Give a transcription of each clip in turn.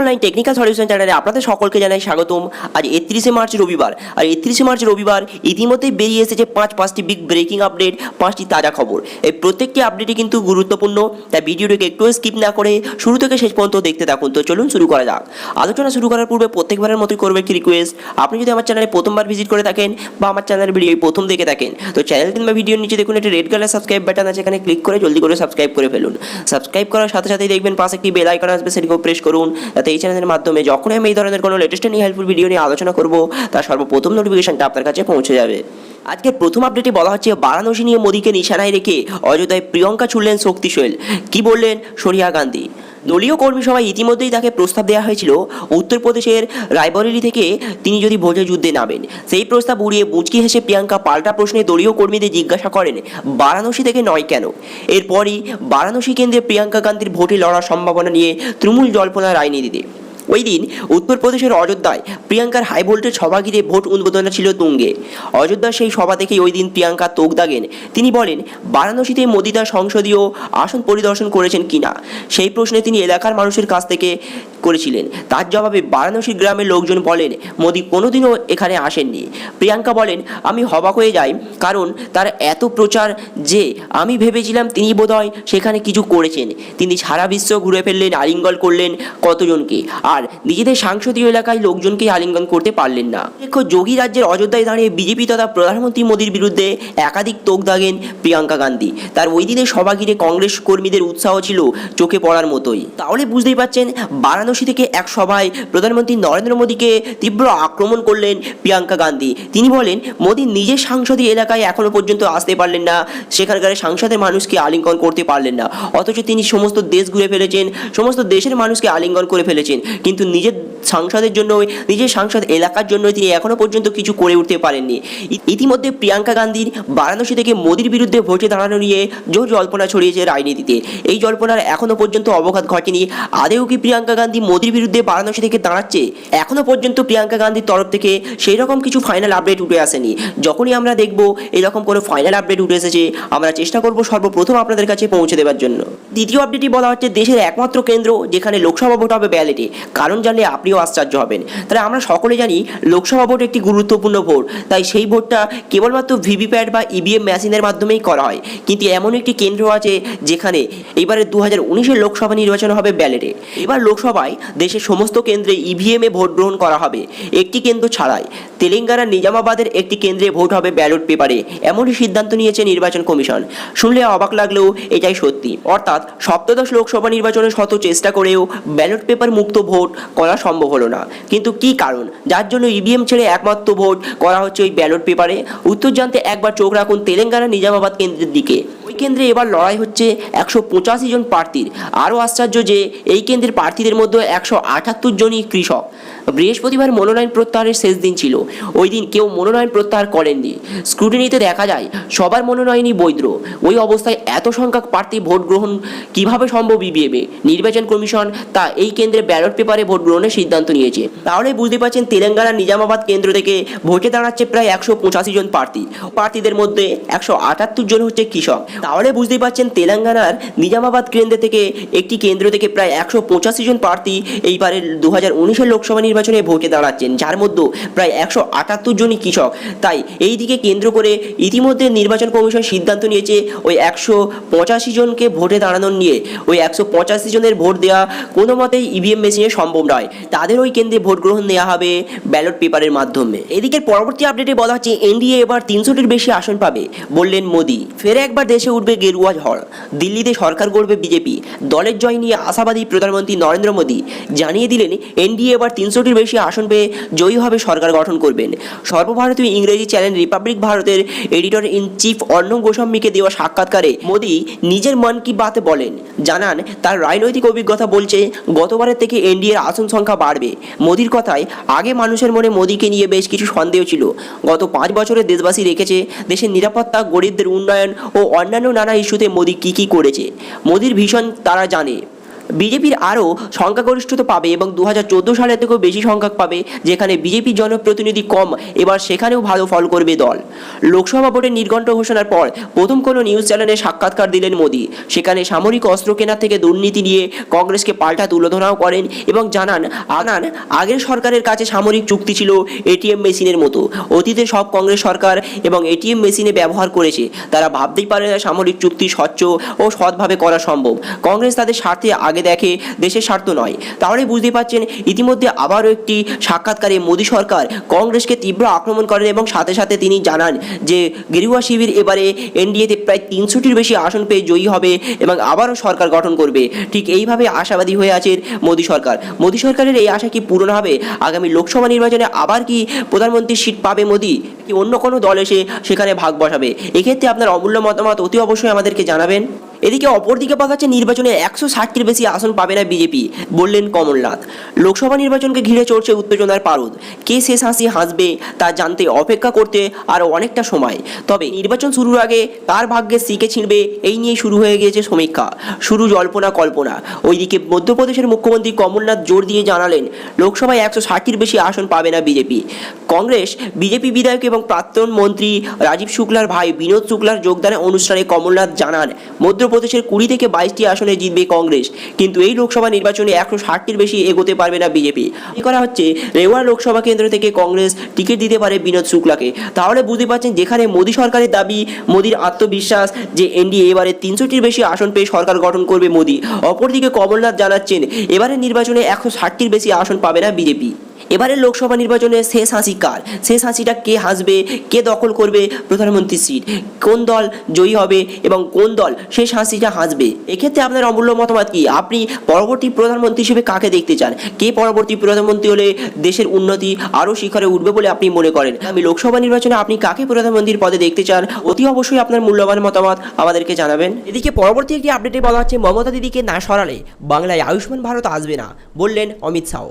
Online technical solution চ্যানেলে আপনাদের সকলকে জানাই স্বাগতম। আজ একত্রিশে মার্চ রবিবার। আর একত্রিশে মার্চ রবিবার ইতিমধ্যেই বেরিয়ে এসেছে পাঁচ, পাঁচটি বিগ ব্রেকিং আপডেট পাঁচটি তাজা খবর। এই প্রত্যেকটি আপডেটই কিন্তু গুরুত্বপূর্ণ, তাই ভিডিওটিকে একটু স্কিপ না করে শুরু থেকে শেষ পর্যন্ত দেখতে থাকুন। তো চলুন শুরু করা যাক। আলোচনা শুরু করার পূর্বে প্রত্যেকবারের মতোই করবে একটি রিকোয়েস্ট আপনি যদি আমার চ্যানেলে প্রথমবার ভিজিট করে থাকেন বা আমার চ্যানেলের ভিডিও প্রথম দেখে থাকেন, তো চ্যানেল কিংবা ভিডিওর নিচে দেখুন একটি রেড কালার সাবস্ক্রাইব বাটন আছে, এখানে ক্লিক করে জলদি করে সাবস্ক্রাইব করে ফেলুন। সাবস্ক্রাইব করার সাথে সাথেই দেখবেন পাশে একটি বেল আইকন আসবে, সেটিকেও প্রেস করুন। যাতে এই চ্যানেলের মাধ্যমে যখনই আমি এই ধরনের কোনো লেটেস্ট নিয়ে হেল্পফুল ভিডিও নিয়ে আলোচনা করব, তার সর্বপ্রথম নোটিফিকেশনটা আপনার কাছে পৌঁছে যাবে। আজকের প্রথম আপডেটে বলা হচ্ছে, বারাণসী নিয়ে মোদীকে নিশানায় রেখে অযোধ্যায় প্রিয়ঙ্কা ছুড়লেন শক্তিশৈল। কি বললেন? সোনিয়া গান্ধী। দলীয় কর্মী সভায় ইতিমধ্যেই তাকে প্রস্তাব দেওয়া হয়েছিল, উত্তরপ্রদেশের রায়বরেলি থেকে তিনি যদি ভোটের যুদ্ধে নামেন। সেই প্রস্তাব উড়িয়ে মুচকি হেসে প্রিয়াঙ্কা পাল্টা প্রশ্নে দলীয় কর্মীদের জিজ্ঞাসা করেন, বারাণসী থেকে নয় কেন? এরপরই বারাণসী কেন্দ্রে প্রিয়াঙ্কা গান্ধীর ভোটে লড়ার সম্ভাবনা নিয়ে তৃণমূল জল্পনা রাজনীতিতে ওই দিন উত্তরপ্রদেশের অযোধ্যায় প্রিয়াঙ্কার হাই ভোল্টেজ সভা ঘিরে ভোট উদ্বোধনা ছিল তুঙ্গে। অযোধ্যার সেই সভা থেকে ওই দিন প্রিয়াঙ্কা তোক দাগেন। তিনি বলেন, বারাণসীতে মোদি তার সংসদীয় আসন পরিদর্শন করেছেন কিনা সেই প্রশ্নে তিনি এলাকার মানুষের কাছ থেকে করেছিলেন। তার জবাবে বারাণসী গ্রামের লোকজন বলেন, মোদি কোনোদিনও এখানে আসেননি। প্রিয়াঙ্কা বলেন, আমি হবাক হয়ে যাই, কারণ তার এত প্রচার যে আমি ভেবেছিলাম তিনি বোধহয় সেখানে কিছু করেছেন। তিনি সারা বিশ্ব ঘুরে ফেললেন, আলিঙ্গন করলেন কতজনকে। আর নিজেদের সাংসদীয় এলাকায় লোকজনকে আলিঙ্গন করতে পারলেন না। যোগী রাজ্যের অযোধ্যায় দাঁড়িয়ে বিজেপি তথা প্রধানমন্ত্রী মোদীর বিরুদ্ধে একাধিক তোক দাগেন প্রিয়াঙ্কা গান্ধী। তার ওই দিনের সভা ঘিরে কংগ্রেস কর্মীদের উৎসাহ ছিল চোখে পড়ার মতোই। তাহলে বুঝতেই পারছেন বারাণসী থেকে এক সভায় প্রধানমন্ত্রী নরেন্দ্র মোদীকে তীব্র আক্রমণ করলেন প্রিয়াঙ্কা গান্ধী। তিনি বলেন, মোদী নিজের সাংসদীয় এলাকায় এখনও পর্যন্ত আসতে পারলেন না। সেখানকার সাংসদের মানুষকে আলিঙ্গন করতে পারলেন না। অথচ তিনি সমস্ত দেশ ঘুরে ফেলেছেন, সমস্ত দেশের মানুষকে আলিঙ্গন করে ফেলেছেন। কিন্তু নিজের সাংসদের জন্য নিজের সাংসদ এলাকার জন্য তিনি এখনও পর্যন্ত কিছু করে উঠতে পারেননি। ইতিমধ্যে প্রিয়াঙ্কা গান্ধীর বারাণসী থেকে মোদির বিরুদ্ধে ভোটে দাঁড়ানো নিয়ে জোর জল্পনা ছড়িয়েছে রাজনীতিতে। এই জল্পনার এখনও পর্যন্ত অবঘাত ঘটেনি। আদেও কি প্রিয়াঙ্কা গান্ধী মোদির বিরুদ্ধে বারাণসী থেকে দাঁড়াচ্ছে? এখনও পর্যন্ত প্রিয়াঙ্কা গান্ধীর তরফ থেকে সেই রকম কিছু ফাইনাল আপডেট উঠে আসেনি। যখনই আমরা দেখব এরকম কোনো ফাইনাল আপডেট উঠে এসেছে, আমরা চেষ্টা করব সর্বপ্রথম আপনাদের কাছে পৌঁছে দেওয়ার জন্য। দ্বিতীয় আপডেটই বলা হচ্ছে দেশের একমাত্র কেন্দ্র যেখানে লোকসভা ভোট হবে ব্যালেটে কারণ জানলে আপনিও আশ্চর্য হবেন। তাহলে আমরা সকলে জানি লোকসভা ভোট একটি গুরুত্বপূর্ণ ভোট, তাই সেই ভোটটা কেবলমাত্র ভিভিপ্যাট বা ইভিএম মেশিনের মাধ্যমেই করা হয়। কিন্তু এমন একটি কেন্দ্র আছে যেখানে এবারে দু হাজার উনিশের লোকসভা নির্বাচন হবে ব্যালেটে। এবার লোকসভায় দেশের সমস্ত কেন্দ্রে ইভিএমে ভোট গ্রহণ করা হবে। একটি কেন্দ্র ছাড়াই তেলেঙ্গানার নিজামাবাদের একটি কেন্দ্রে ভোট হবে ব্যালট পেপারে এমনই সিদ্ধান্ত নিয়েছে নির্বাচন কমিশন। শুনলে অবাক লাগলেও এটাই সত্যি। অর্থাৎ সপ্তদশ লোকসভা নির্বাচনের শত চেষ্টা করেও ব্যালট পেপার মুক্ত ভোট করা সম্ভব হলো না। কিন্তু কি কারণ? যার জন্য ইভিএম ছেড়ে একমাত্র ভোট করা হচ্ছে ওই ব্যালট পেপারে। উত্তর জানতে একবার চোখ রাখুন তেলেঙ্গানা নিজামাবাদ কেন্দ্রের দিকে। ওই কেন্দ্রে এবার লড়াই হচ্ছে একশো পঁচাশি জন প্রার্থীর। আরও আশ্চর্য যে, এই কেন্দ্রের প্রার্থীদের মধ্যে একশো আটাত্তর জনই কৃষক। বৃহস্পতিবার মনোনয়ন প্রত্যাহারের শেষ দিন ছিল। ওই দিন কেউ মনোনয়ন প্রত্যাহার করেননি। স্ক্রুটিনিতে দেখা যায়, সবার মনোনয়নই বৈধ। ওই অবস্থায় এত সংখ্যক প্রার্থী ভোট গ্রহণ কীভাবে সম্ভব ইভিএমে নির্বাচন কমিশন তা এই কেন্দ্রে ব্যালট পেপারে ভোট গ্রহণের সিদ্ধান্ত নিয়েছে। তাহলে বুঝতে পারছেন, তেলেঙ্গানার নিজামাবাদ কেন্দ্র থেকে ভোটে দাঁড়াচ্ছে প্রায় একশো পঁচাশি জন প্রার্থী। প্রার্থীদের মধ্যে একশো আটাত্তর জন হচ্ছে কৃষক। তাহলে বুঝতে পারছেন, তেলেঙ্গানার নিজামাবাদ কেন্দ্র থেকে একটি কেন্দ্র থেকে প্রায় একশো পঁচাশি জন প্রার্থী এইবারের দু হাজার উনিশের লোকসভা নির্বাচনে ভোটে দাঁড়াচ্ছেন, যার মধ্যে প্রায় একশো আটাত্তর জনই কৃষক। তাই এই দিকে কেন্দ্র করে ইতিমধ্যে নির্বাচন কমিশন সিদ্ধান্ত নিয়েছে, ওই একশো পঁচাশি জনকে ভোটে দাঁড়ানোর নিয়ে। ওই একশো পঁচাশি জনের ভোট দেওয়া কোনো মতেই ইভিএম মেশিনে সম্ভব নয়। তাদের ওই কেন্দ্রে ভোট গ্রহণ নেওয়া হবে ব্যালট পেপারের মাধ্যমে। এদিকে পরবর্তী আপডেটে বলা হচ্ছে, এনডিএ এবার তিনশোটির বেশি আসন পাবে, বললেন মোদি। ফের একবার দেশে উঠবে গেরুয়া ঝড়। দিল্লিতে সরকার গড়বে বিজেপি। দলের জয় নিয়ে আশাবাদী প্রধানমন্ত্রী নরেন্দ্র মোদী জানিয়ে দিলেন, এনডিএ এবার তিনশোটির বেশি আসন পেয়ে জয়ী হবে সরকার গঠন করবেন। সর্বভারতীয় ইংরেজি চ্যানেল রিপাবলিক ভারতের এডিটর ইন চিফ অর্ণব গোস্বামীকে দেওয়া সাক্ষাৎকারে মোদী নিজের মন কি বাতে বলেন, জানান, তার রাজনৈতিক অভিজ্ঞতা বলছে, গতবারের থেকে এনডিএর আসন সংখ্যা বাড়বে। মোদির কথায়, আগে মানুষের মনে মোদিকে নিয়ে বেশ কিছু সন্দেহ ছিল। গত পাঁচ বছরে দেশবাসী রেখেছে, দেশের নিরাপত্তা, গরিবদের উন্নয়ন ও অন্যান্য নানা ইস্যুতে মোদি কী কী করেছে। মোদির ভীষণ তারা জানে। বিজেপির আরও সংখ্যাগরিষ্ঠতা পাবে এবং দু হাজার চোদ্দ সালের থেকেও বেশি সংখ্যক পাবে, যেখানে বিজেপির জনপ্রতিনিধি কম। এবার সেখানেও ভালো ফল করবে দল। লোকসভা ভোটের নির্ঘণ্ট ঘোষণার পর প্রথম কোনো নিউজ চ্যানেলে সাক্ষাৎকার দিলেন মোদী। সেখানে সামরিক অস্ত্র কেনার থেকে দুর্নীতি নিয়ে কংগ্রেসকে পাল্টা তুলোধনাও করেন এবং জানান, আনান, আগের সরকারের কাছে সামরিক চুক্তি ছিল এটিএম মেশিনের মতো। অতীতে সব কংগ্রেস সরকার এবং এটিএম মেশিনে ব্যবহার করেছে। তারা ভাবতেই পারে না সামরিক চুক্তি স্বচ্ছ ও সৎভাবে করা সম্ভব। কংগ্রেস তাদের স্বার্থে আগে দেখে দেশের স্বার্থ নয়। তাহলে বুঝতে পারছেন, ইতিমধ্যে আবারও একটি সাক্ষাৎকারে মোদী সরকার কংগ্রেসকে তীব্র আক্রমণ করেন এবং সাথে সাথে তিনি জানান যে, গেরুয়া শিবির এবারে এনডিএতে প্রায় তিনশোটির বেশি আসন পেয়ে জয়ী হবে এবং আবারও সরকার গঠন করবে। ঠিক এইভাবে আশাবাদী হয়ে আছেন মোদী সরকার। মোদী সরকারের এই আশা কি পূরণ হবে? আগামী লোকসভা নির্বাচনে আবার কি প্রধানমন্ত্রীর সিট পাবে মোদী? কি অন্য কোনো দল এসে সেখানে ভাগ বসাবে? এক্ষেত্রে আপনার অমূল্য মতামত অতি অবশ্যই আমাদেরকে জানাবেন। এদিকে অপরদিকে পাওয়া যাচ্ছে নির্বাচনে একশো ষাটটির বেশি আসন পাবে না বিজেপি, বললেন কমলনাথ। লোকসভা নির্বাচনকে ঘিরে চড়ছে উত্তেজনার পারদ। কে শেষ হাসি হাসবে তা জানতে অপেক্ষা করতে আরও অনেকটা সময়। তবে নির্বাচন শুরুর আগে কার ভাগ্যে সিকে ছিঁড়বে এই নিয়ে শুরু হয়ে গিয়েছে সমীক্ষা। শুরু জল্পনা কল্পনা। ওইদিকে মধ্যপ্রদেশের মুখ্যমন্ত্রী কমলনাথ জোর দিয়ে জানালেন, লোকসভায় একশো ষাটটির বেশি আসন পাবে না বিজেপি। কংগ্রেস, বিজেপি বিধায়ক এবং প্রাক্তন মন্ত্রী রাজীব শুক্লার ভাই বিনোদ শুক্লার যোগদানের অনুষ্ঠানে কমলনাথ জানান মধ্যপ্রদেশের কুড়ি থেকে বাইশটি আসনে জিতবে কংগ্রেস। কিন্তু এই লোকসভা নির্বাচনে একশো ষাটটির বেশি এগোতে পারবে না বিজেপি। করা হচ্ছে রেওয়া লোকসভা কেন্দ্র থেকে কংগ্রেস টিকিট দিতে পারে বিনোদ শুক্লাকে। তাহলে বুঝতে পারছেন, যেখানে মোদী সরকারের দাবি, মোদীর আত্মবিশ্বাস যে এনডিএ এবারে তিনশোটির বেশি আসন পেয়ে সরকার গঠন করবে মোদী। অপরদিকে কমলনাথ জানাচ্ছেন, এবারের নির্বাচনে একশো ষাটটির বেশি আসন পাবে না বিজেপি। এবারের লোকসভা নির্বাচনে শেষ হাসি কার? শেষ হাসিটা কে হাসবে? কে দখল করবে? প্রধানমন্ত্রীর সিট। কোন দল জয়ী হবে এবং কোন দল শেষ হাসিটা হাসবে? এক্ষেত্রে আপনার অমূল্য মতামত কি? আপনি পরবর্তী প্রধানমন্ত্রী হিসেবে কাকে দেখতে চান? কে পরবর্তী প্রধানমন্ত্রী হলে দেশের উন্নতি আরও শিখরে উঠবে বলে আপনি মনে করেন? আমি লোকসভা নির্বাচনে আপনি কাকে প্রধানমন্ত্রীর পদে দেখতে চান? অতি অবশ্যই আপনার মূল্যবান মতামত আমাদেরকে জানাবেন। এদিকে পরবর্তী একটি আপডেটে বলা হচ্ছে, মমতা দিদিকে না সরালে বাংলায় আয়ুষ্মান ভারত আসবে না, বললেন অমিত শাহ।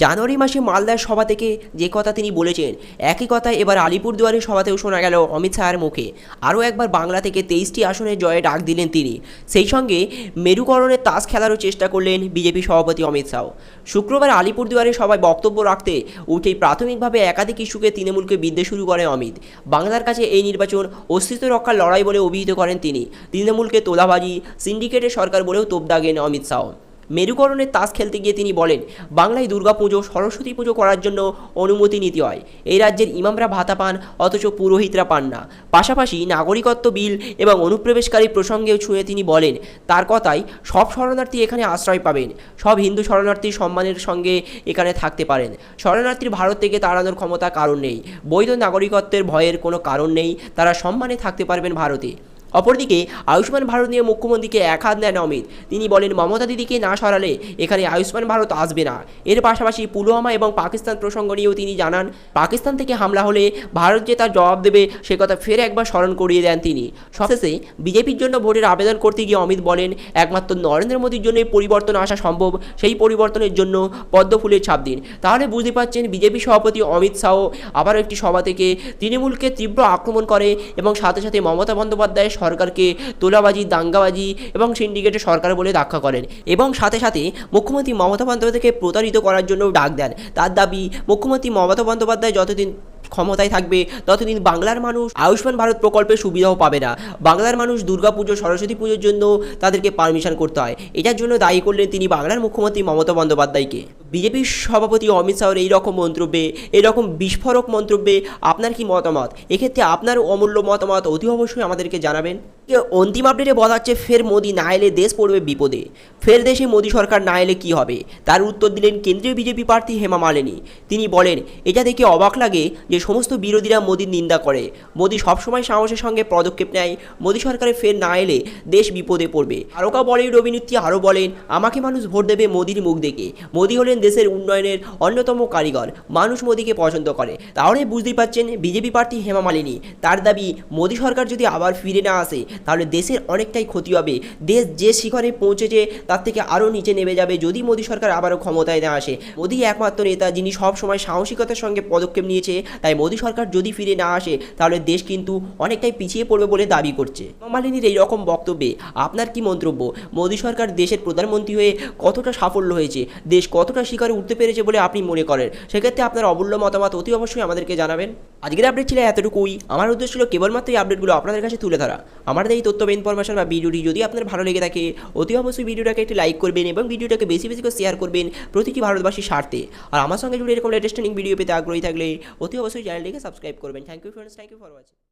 জানুয়ারি মাসে মালদার সভা থেকে যে কথা তিনি বলেছেন, একই কথা এবার আলিপুরদুয়ারের সভাতেও শোনা গেল অমিত শাহের মুখে। আরও একবার বাংলা থেকে তেইশটি আসনে জয়ে ডাক দিলেন তিনি। সেই সঙ্গে মেরুকরণের তাস খেলারও চেষ্টা করলেন বিজেপি সভাপতি অমিত শাহ। শুক্রবার আলিপুরদুয়ারের সভায় বক্তব্য রাখতে উঠেই প্রাথমিকভাবে একাধিক ইস্যুকে তৃণমূলকে বিদ্যে শুরু করে অমিত। বাংলার কাছে এই নির্বাচন অস্তিত্ব রক্ষার লড়াই বলে অভিহিত করেন তিনি। তৃণমূলকে তোলাবাজি, সিন্ডিকেটের সরকার বলেও তোপ দাগেন অমিত শাহ। মেরুকরণের তাস খেলতে গিয়ে তিনি বলেন, বাংলায় দুর্গাপুজো সরস্বতী পুজো করার জন্য অনুমতি নিতে হয়। এই রাজ্যের ইমামরা ভাতা পান, অথচ পুরোহিতরা পান না। পাশাপাশি নাগরিকত্ব বিল এবং অনুপ্রবেশকারী প্রসঙ্গেও ছুঁয়ে তিনি বলেন, তার কথায় সব শরণার্থী এখানে আশ্রয় পাবেন। সব হিন্দু শরণার্থীর সম্মানের সঙ্গে এখানে থাকতে পারেন। শরণার্থীর ভারত থেকে তাড়ানোর ক্ষমতা কারণ নেই। বৈধ নাগরিকত্বের ভয়ের কোনো কারণ নেই। তারা সম্মানে থাকতে পারবেন ভারতে। অপরদিকে, আয়ুষ্মান ভারত নিয়ে মুখ্যমন্ত্রীকে এক হাত নেন অমিত। তিনি বলেন, মমতা দিদিকে না সরালে এখানে আয়ুষ্মান ভারত আসবে না। এর পাশাপাশি পুলওয়ামা এবং পাকিস্তান প্রসঙ্গ নিয়েও তিনি জানান, পাকিস্তান থেকে হামলা হলে ভারত যে তার জবাব দেবে, সে কথা ফের একবার স্মরণ করিয়ে দেন তিনি। সবশেষে, বিজেপির জন্য ভোটের আবেদন করতে গিয়ে অমিত বলেন, একমাত্র নরেন্দ্র মোদীর জন্যই পরিবর্তন আসা সম্ভব, সেই পরিবর্তনের জন্য পদ্ম ফুলের ছাপ দিন। তাহলে বুঝতে পারছেন, বিজেপি সভাপতি অমিত শাহ আবারও একটি সভা থেকে তৃণমূলকে তীব্র আক্রমণ করে এবং সাথে সাথে মমতা বন্দ্যোপাধ্যায় সরকারকে তোলাবাজি, দাঙ্গাবাজি এবং সিন্ডিকেটে সরকার বলে ব্যাখ্যা করেন এবং সাথে সাথে মুখ্যমন্ত্রী মমতা বন্দ্যোপাধ্যায়কে প্রতারিত করার জন্য ডাক দেন। তার দাবি, মুখ্যমন্ত্রী মমতা বন্দ্যোপাধ্যায় যতদিন ক্ষমতায় থাকবে, ততদিন বাংলার মানুষ আয়ুষ্মান ভারত প্রকল্পের সুবিধাও পাবে না। বাংলার মানুষ দুর্গাপুজো সরস্বতী পুজোর জন্য তাদেরকে পারমিশন করতে হয়। এটার জন্য দায়ী করলেন তিনি বাংলার মুখ্যমন্ত্রী মমতা বন্দ্যোপাধ্যায়কে। বিজেপির সভাপতি অমিত শাহর এই রকম মন্তব্যে এরকম বিস্ফোরক মন্তব্যে আপনার কি মতামত? এক্ষেত্রে আপনার অমূল্য মতামত, অতি অবশ্যই আমাদেরকে জানাবেন। অন্তিম আপডেটে বলা হচ্ছে, ফের মোদি না এলে দেশ পড়বে বিপদে। ফের দেশে মোদি সরকার না এলে কী হবে? তার উত্তর দিলেন কেন্দ্রীয় বিজেপি প্রার্থী হেমা মালিনী। তিনি বলেন, এটা দেখে অবাক লাগে যে সমস্ত বিরোধীরা মোদির নিন্দা করে। মোদি সবসময় সাহসের সঙ্গে পদক্ষেপ নেয়। মোদি সরকারে ফের না এলে দেশ বিপদে পড়বে। তারকা বলিউড অভিনেত্রী আরও বলেন, আমাকে মানুষ ভোট দেবে মোদির মুখ দেখে। মোদি হলেন দেশের উন্নয়নের অন্যতম কারিগর। মানুষ মোদীকে পছন্দ করে। তাহলে বুঝতেই পাচ্ছেন বিজেপি প্রার্থী হেমা মালিনী। তার দাবি, মোদী সরকার যদি আবার ফিরে না আসে তাহলে দেশের অনেকটাই ক্ষতি হবে। দেশ যে শিখরে পৌঁছেছে, তার থেকে আরও নিচে নেমে যাবে। যদি মোদী সরকার আবারও ক্ষমতায় না আসে, মোদী একমাত্র নেতা যিনি সবসময় সাহসিকতার সঙ্গে পদক্ষেপ নিয়েছে, তাই মোদী সরকার যদি ফিরে না আসে, তাহলে দেশ কিন্তু অনেকটাই পিছিয়ে পড়বে বলে দাবি করছে। মালিনীর এই রকম বক্তব্যে আপনার কি মন্তব্য? মোদী সরকার দেশের প্রধানমন্ত্রী হয়ে কতটা সাফল্য হয়েছে? দেশ কতটা শিখরে উঠতে পেরেছে বলে আপনি মনে করেন? সেক্ষেত্রে আপনার অমূল্য মতামত অতি অবশ্যই আমাদেরকে জানাবেন। আজকের আপডেট ছিল এতটুকুই। আমার উদ্দেশ্য ছিল কেবলমাত্র এই আপডেটগুলো আপনাদের কাছে তুলে ধরা। আমাদের এই তথ্য বা ইনফরমেশন বা ভিডিওটি যদি আপনার ভালো লেগে থাকে, অতি অবশ্যই ভিডিওটাকে একটি লাইক করবেন এবং ভিডিওটাকে বেশি বেশি করে শেয়ার করবেন প্রতিটি ভারতবাসী স্বার্থে। আর আমার সঙ্গে জুড়ে এরকম লেটেস্ট ভিডিও পেতে আগ্রহী থাকলে অতি অবশ্যই চ্যানেলটিকে সাবস্ক্রাইব করবেন। Thank you friends thank you for watching